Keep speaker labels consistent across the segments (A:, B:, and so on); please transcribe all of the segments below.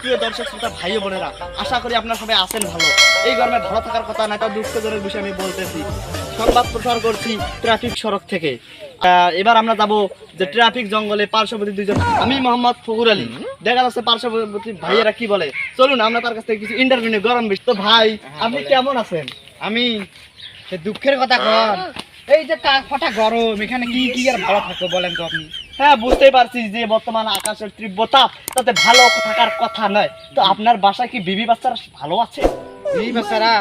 A: প্রিয় দর্শক, শ্রোতা, ভাই বোনেরা, আশা করি আপনারা সবাই আছেন ভালো। এই গরমে ভালো থাকার কথা না একটা দুঃখজনক বিষয় আমি বলতেছি। সংবাদ প্রচার করছি ট্রাফিক সড়ক থেকে। এবার আমরা যাব যে ট্রাফিক জঙ্গলে পার্শ্ববর্তী দুইজন আমি মোহাম্মদ ফকুর আলী। দেখা যাচ্ছে পার্শ্ববর্তী ভাইয়েরা কি বলে? চলুন, আমরা তার কাছ থেকে কিছু ইন্টারভিউ নিই। গরম বেশি। তো ভাই, আপনি কেমন আছেন?
B: আমি, সে দুঃখের কথা কন। এই যে ফটা গরম, এখানে কি কি আর ভালো থাকব বলেন তো আপনি?
A: হ্যাঁ বুঝতেই পারছি যে বর্তমান আকাশের তীব্র তাপ তাতে ভালো থাকার কথা নয়। তো আপনার বাসায় কি বিবি বাচ্চারা ভালো আছে?
B: এই বাচ্চারা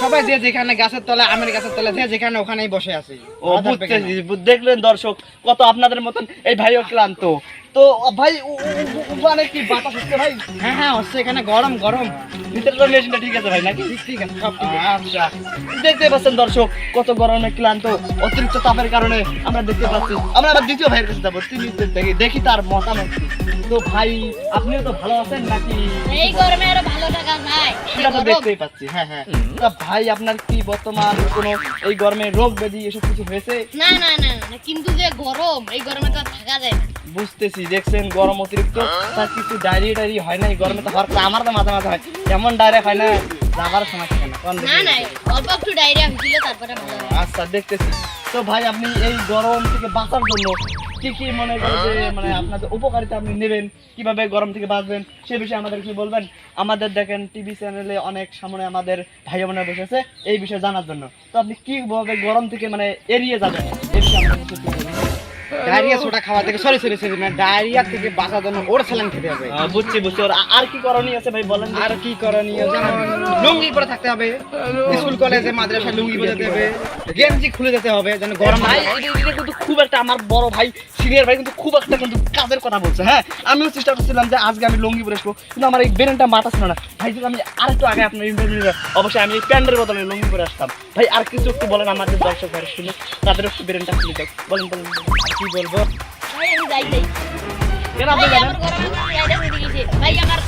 B: সবাই যে যেখানে গাছের তলায় আমের গাছের তলায় যে যেখানে ওখানেই বসে আছে।
A: ও বুঝতেছি দেখলেন দর্শক কত আপনাদের মতন এই ভাইও ক্লান্ত। তো ভাই উ- উ- উ- মানে কি বাতাস হচ্ছে ভাই?
B: হ্যাঁ হ্যাঁ হচ্ছে এখানে গরম গরম।
A: মেশিনটা ঠিক আছে ভাই নাকি?
B: ঠিক ঠিক আছে সব ঠিক
A: আচ্ছা। দেখতে পাচ্ছেন দর্শক কত গরমে ক্লান্ত অতিরিক্ত তাপের কারণে আমরা দেখতে পাচ্ছি। আমরা আবার দ্বিতীয় ভাইয়ের কাছে যাব তিনি দেখি দেখি তার মতামত তো ভাই আপনিও তো ভালো আছেন নাকি?
C: এই গরমে আরও ভালো থাকা
A: সেটা তো দেখতেই পাচ্ছি হ্যাঁ হ্যাঁ। তা ভাই আপনার কি বর্তমান কোনো এই গরমে রোগ ব্যাধি এসব কিছু হয়েছে?
C: না না না না, কিন্তু যে গরম এই গরমে তো আর থাকা যায় না।
A: বুঝতেছি দেখছেন গরম অতিরিক্ত তার কিছু ডায়রিয়া টায়রি হয় না এই গরমে তো হওয়ার আমার তো মাথা মাথা হয়। এমন ডায়রিয়া হয় না যাবার সময় থাকে না
C: না না অল্প একটু ডায়রিয়া হয়েছিল তারপরে
A: আচ্ছা দেখতেছি। তো ভাই আপনি এই গরম থেকে বাঁচার জন্য কি কি মনে করেন যে মানে আপনাদের উপকারিতা আপনি নেবেন, কীভাবে গরম থেকে বাঁচবেন, সে বিষয়ে আমাদের কি বলবেন? আমাদের দেখেন টিভি চ্যানেলে অনেক সামনে আমাদের ভাই বোনেরা বসেছে এই বিষয়ে জানার জন্য। তো আপনি কীভাবে গরম থেকে মানে এড়িয়ে যাবেন? এই বিষয়ে আমাদের।
B: ডায়রিয়া সোটা খাওয়া থেকে সরি সরি সরি না ডায়রিয়া থেকে বাঁচার জন্য ওর স্যালাইন খেতে হবে।
A: বুঝছি বুঝছি। ওর আর কি করণীয় আছে ভাই বলেন
B: আর কি করণীয় যেমন লুঙ্গি পরে থাকতে হবে স্কুল কলেজে মাদ্রাসা লুঙ্গি পরে যেতে হবে গেঞ্জি খুলে যেতে হবে যেন গরম
A: ভাই এটা কিন্তু খুব একটা আমার বড় ভাই সিনিয়র ভাই কিন্তু খুব একটা কিন্তু কাজের কথা বলছে হ্যাঁ? আমিও চেষ্টা করছিলাম যে আজকে আমি লুঙ্গি পরে আসব কিন্তু আমার এই বেরেনটা মাথা ছিল না। ভাই যদি আমি আরেকটু আগে আপনার ইন্টারভিউ অবশ্যই আমি এই প্যান্টের বদলে লুঙ্গি পরে আসতাম। ভাই আর কিছু একটু বলেন আমাদের দর্শক ভাই শুনে তাদের একটু বেরেনটা খুলে দাও বলেন বলেন।
B: কি বলব?
C: আমি
A: কেন আপনি জানেন
C: আমার ভাই আমার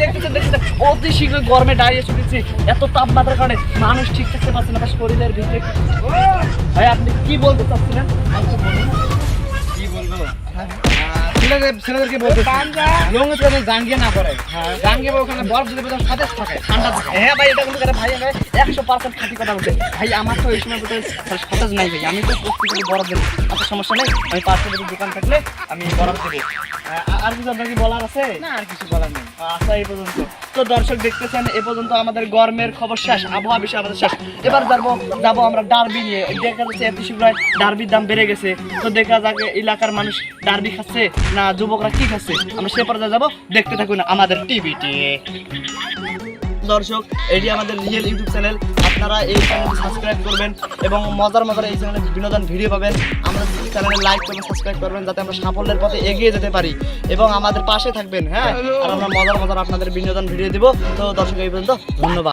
A: দেখতেছেন দেখতেছেন অতি শীঘ্র গরমে দাঁড়িয়ে শুনেছি এত তাপমাত্রার কারণে মানুষ ঠিক থাকতে পারছে না তার শরীরের ভিতরে। ভাই আপনি কি বলতে চাচ্ছিলেন?
B: আহ, ছেলেদের ছেলেদেরকে বলতে পরে জাঙ্গিয়ে না করে জাঙ্গিয়ে পরে ওখানে বরফ যদি সতেজ থাকে ঠান্ডা থাকে।
A: হ্যাঁ ভাই এটা কিন্তু ভাই আমি একশো পার্সেন্ট খাঁটি কথা বলছে। ভাই আমার তো এই সময় বোধহয় সতেজ নাই ভাই। আমি তো প্রস্তুতি বরফ দেবো। আচ্ছা সমস্যা নেই। আমি পার্সেন্ট দোকান থাকলে আমি বরফ দেবো। আর কিছু আপনার কি বলার আছে?
B: না আর কিছু বলার নেই।
A: আচ্ছা এই পর্যন্ত। তো দর্শক দেখতেছেন এ পর্যন্ত আমাদের গরমের খবর শেষ আবহাওয়া বিষয় আমাদের শেষ। এবার যাব যাব আমরা ডারবি নিয়ে। দেখা যাচ্ছে এত শীঘ্রই ডারবির দাম বেড়ে গেছে। তো দেখা যাক এলাকার মানুষ ডার্বি খাচ্ছে না যুবকরা কি খাচ্ছে? আমরা সে পর্যায়ে যাব। দেখতে থাকুন আমাদের টিভিটি দর্শক এটি আমাদের রিয়েল ইউটিউব চ্যানেল আপনারা এই চ্যানেলটি সাবস্ক্রাইব করবেন এবং মজার মজার এই চ্যানেলে বিনোদন ভিডিও পাবেন। আমরা চ্যানেলে লাইক করবেন সাবস্ক্রাইব করবেন যাতে আমরা সাফল্যের পথে এগিয়ে যেতে পারি এবং আমাদের পাশে থাকবেন হ্যাঁ? আর আমরা মজার মজার আপনাদের বিনোদন ভিডিও দিব। তো দর্শক, এই পর্যন্ত ধন্যবাদ।